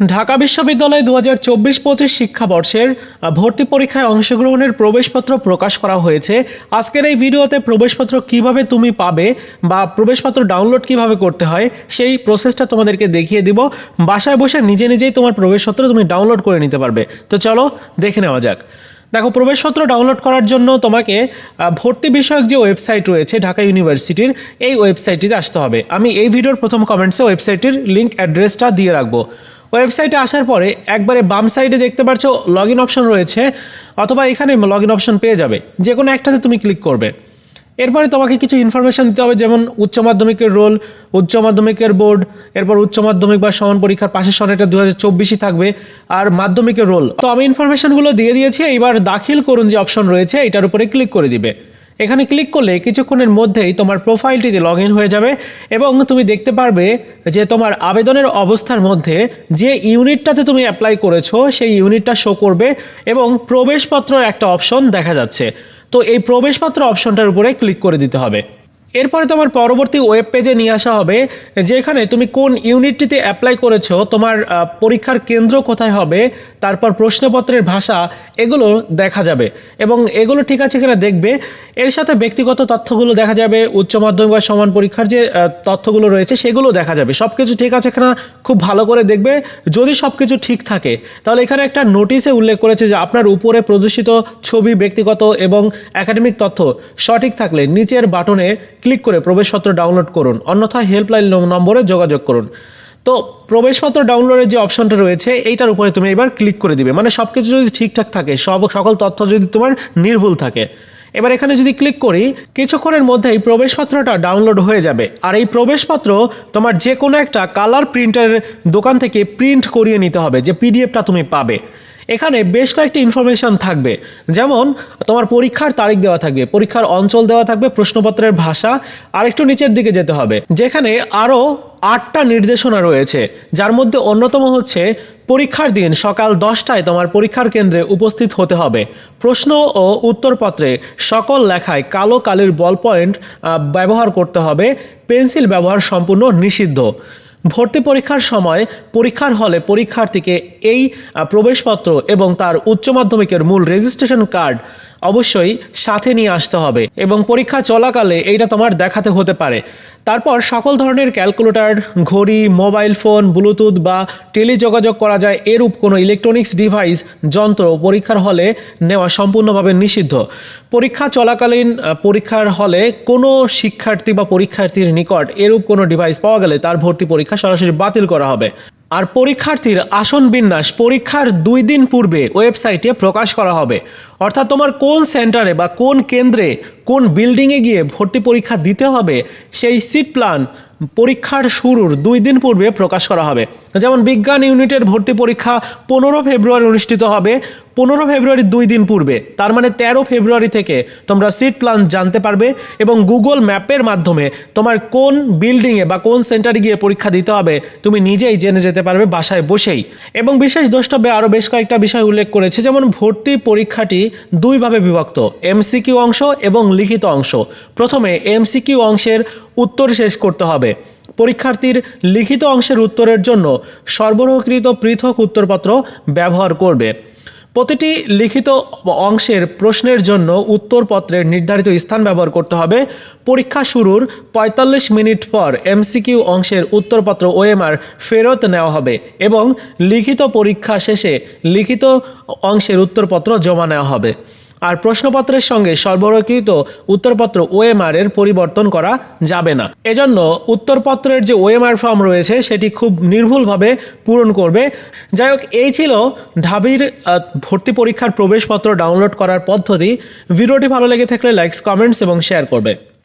ঢাকা বিশ্ববিদ্যালয়ে দু হাজার চব্বিশ পঁচিশ শিক্ষাবর্ষের ভর্তি পরীক্ষায় অংশগ্রহণের প্রবেশপত্র প্রকাশ করা হয়েছে। আজকের এই ভিডিওতে প্রবেশপত্র কীভাবে তুমি পাবে বা প্রবেশপত্র ডাউনলোড কীভাবে করতে হয়, সেই প্রসেসটা তোমাদেরকে দেখিয়ে দিব। বাসায় বসে নিজে নিজেই তোমার প্রবেশপত্র তুমি ডাউনলোড করে নিতে পারবে। তো চলো দেখে নেওয়া যাক। দেখো, প্রবেশপত্র ডাউনলোড করার জন্য তোমাকে ভর্তি বিষয়ক যে ওয়েবসাইট রয়েছে ঢাকা ইউনিভার্সিটির, এই ওয়েবসাইটটিতে আসতে হবে। আমি এই ভিডিওর প্রথম কমেন্টসে ওয়েবসাইটটির লিঙ্ক অ্যাড্রেসটা দিয়ে রাখব। ওয়েবসাইটে আসার পরে একবারে বাম সাইডে দেখতে পাচ্ছ লগ ইন অপশন রয়েছে, অথবা এখানে লগ ইন অপশন পেয়ে যাবে যে কোনো একটাতে তুমি ক্লিক করবে। এরপরে তোমাকে কিছু ইনফরমেশন দিতে হবে, যেমন উচ্চ মাধ্যমিকের রোল উচ্চ মাধ্যমিকের বোর্ড এরপর উচ্চ মাধ্যমিক বা সমান পরীক্ষার পাশের সনেটা দু হাজার চব্বিশই থাকবে, আর মাধ্যমিকের রোল তো আমি ইনফরমেশনগুলো দিয়ে দিয়েছি, এইবার দাখিল করুন যে অপশন রয়েছে, এটার উপরে ক্লিক করে দিবে। এখানে ক্লিক করলে কিছুক্ষণের মধ্যেই তোমার প্রোফাইলটিতে লগ হয়ে যাবে এবং তুমি দেখতে পারবে যে তোমার আবেদনের অবস্থার মধ্যে যে ইউনিটটাতে তুমি অ্যাপ্লাই করেছ, সেই ইউনিটটা শো করবে এবং প্রবেশপত্র একটা অপশন দেখা যাচ্ছে। তো এই প্রবেশপত্র অপশনটার উপরে ক্লিক করে দিতে হবে। এরপরে তোমার পরবর্তী ওয়েব পেজে নিয়ে আসা হবে, যেখানে তুমি কোন ইউনিটটিতে অ্যাপ্লাই করেছ, তোমার পরীক্ষার কেন্দ্র কোথায় হবে, তারপর প্রশ্নপত্রের ভাষা, এগুলো দেখা যাবে। এবং এগুলো ঠিক আছে কিনা দেখবে। এর সাথে ব্যক্তিগত তথ্যগুলো দেখা যাবে, উচ্চ মাধ্যমিক বা সমান পরীক্ষার যে তথ্যগুলো রয়েছে, সেগুলো দেখা যাবে। সব কিছু ঠিক আছে কিনা খুব ভালো করে দেখবে। যদি সব কিছু ঠিক থাকে, তাহলে এখানে একটা নোটিশে উল্লেখ করেছে যে, আপনার উপরে প্রদর্শিত ছবি, ব্যক্তিগত এবং একাডেমিক তথ্য সঠিক থাকলে নিচের বাটনে ক্লিক করে প্রবেশপত্র ডাউনলোড করুন। অন্যথায় হেল্পলাইন নম্বরে যোগাযোগ করুন। তো প্রবেশপত্র ডাউনলোডের যে অপশনটা রয়েছে, এইটার উপরে তুমি এবার ক্লিক করে দিবে। মানে সব কিছু যদি ঠিকঠাক থাকে, সব সকল তথ্য যদি তোমার নির্ভুল থাকে। এবার এখানে যদি ক্লিক করি, কিছুক্ষণের মধ্যেই প্রবেশপত্রটা ডাউনলোড হয়ে যাবে। আর এই প্রবেশপত্র তোমার যে কোনো একটা কালার প্রিন্টারের দোকান থেকে প্রিন্ট করিয়ে নিতে হবে, যে পিডিএফটা তুমি পাবে। এখানে বেশ কয়েকটি ইনফরমেশন থাকবে। যেমন, তোমার পরীক্ষার তারিখ দেওয়া থাকবে, পরীক্ষার অঞ্চল দেওয়া থাকবে, প্রশ্নপত্রের ভাষা আর একটু নিচের দিকে যেতে হবে, যেখানে আরও আটটা নির্দেশনা রয়েছে, যার মধ্যে অন্যতম হচ্ছে পরীক্ষার দিন, সকাল দশটায় তোমার পরীক্ষার কেন্দ্রে উপস্থিত হতে হবে। প্রশ্ন ও উত্তরপত্রে সকল লেখায় কালো কালির বল পয়েন্ট ব্যবহার করতে হবে, পেন্সিল ব্যবহার সম্পূর্ণ নিষিদ্ধ। ভর্তি পরীক্ষার সময় পরীক্ষার হলে পরীক্ষার্থীকে এই প্রবেশপত্র এবং তার উচ্চ মাধ্যমিকের মূল রেজিস্ট্রেশন কার্ড অবশ্যই সাথে নিয়ে আসতে হবে এবং পরীক্ষা চলাকালে এইটা তোমার দেখাতে হতে পারে। তারপর সকল ধরনের ক্যালকুলেটর, ঘড়ি, মোবাইল ফোন, ব্লুটুথ বা টেলিযোগাযোগ করা যায়। এরূপ কোনো ইলেকট্রনিক্স ডিভাইস, যন্ত্র পরীক্ষার হলে নেওয়া সম্পূর্ণভাবে নিষিদ্ধ। পরীক্ষা চলাকালীন পরীক্ষার হলে কোনো শিক্ষার্থী বা পরীক্ষার্থীর নিকট এরূপ কোনো ডিভাইস পাওয়া গেলে তার ভর্তি পরীক্ষা সরাসরি বাতিল করা হবে। আর পরীক্ষার্থীর আসন বিন্যাস পরীক্ষার দুই দিন পূর্বে ওয়েবসাইটে প্রকাশ করা হবে। অর্থাৎ তোমার কোন সেন্টারে বা কোন কেন্দ্রে কোন বিল্ডিংয়ে গিয়ে ভর্তি পরীক্ষা দিতে হবে, সেই সিট প্ল্যান পরীক্ষার শুরুর দুই দিন পূর্বে প্রকাশ করা হবে। যেমন বিজ্ঞান ইউনিটের ভর্তি পরীক্ষা পনেরো ফেব্রুয়ারি অনুষ্ঠিত হবে, পনেরো ফেব্রুয়ারি দুই দিন পূর্বে। তার মানে তেরো ফেব্রুয়ারি থেকে তোমরা সিট প্ল্যান জানতে পারবে এবং গুগল ম্যাপের মাধ্যমে তোমার কোন বিল্ডিংয়ে বা কোন সেন্টারে গিয়ে পরীক্ষা দিতে হবে, তুমি নিজেই জেনে যেতে পারবে বাসায় বসেই। এবং বিশেষ দ্রষ্টব্যে আরও বেশ কয়েকটা বিষয় উল্লেখ করেছে, যেমন ভর্তি পরীক্ষাটি দুইভাবে বিভক্ত, এমসিকিউ অংশ এবং লিখিত অংশ। প্রথমে এমসিকিউ অংশের উত্তর শেষ করতে হবে। পরীক্ষার্থীর লিখিত অংশের উত্তরের জন্য সরবরাহকৃত পৃথক উত্তরপত্র ব্যবহার করবে। প্রতিটি লিখিত অংশের প্রশ্নের জন্য উত্তরপত্রের নির্ধারিত স্থান ব্যবহার করতে হবে। পরীক্ষা শুরুর ৪৫ মিনিট পর এমসিকিউ অংশের উত্তরপত্র ওএমআর ফেরত নেওয়া হবে এবং লিখিত পরীক্ষা শেষে লিখিত অংশের উত্তরপত্র জমা নেওয়া হবে। আর প্রশ্নপত্রের সঙ্গে সরবরাহকৃত উত্তরপত্র ওএমআর এর পরিবর্তন করা যাবে না। এজন্য উত্তরপত্রের যে ওএমআর ফর্ম রয়েছে, সেটি খুব নির্ভুলভাবে পূরণ করবে। যাই হোক, এই ছিল ঢাবির ভর্তি পরীক্ষার প্রবেশপত্র ডাউনলোড করার পদ্ধতি। ভিডিওটি ভালো লেগে থাকলে লাইকস কমেন্টস এবং শেয়ার করবে।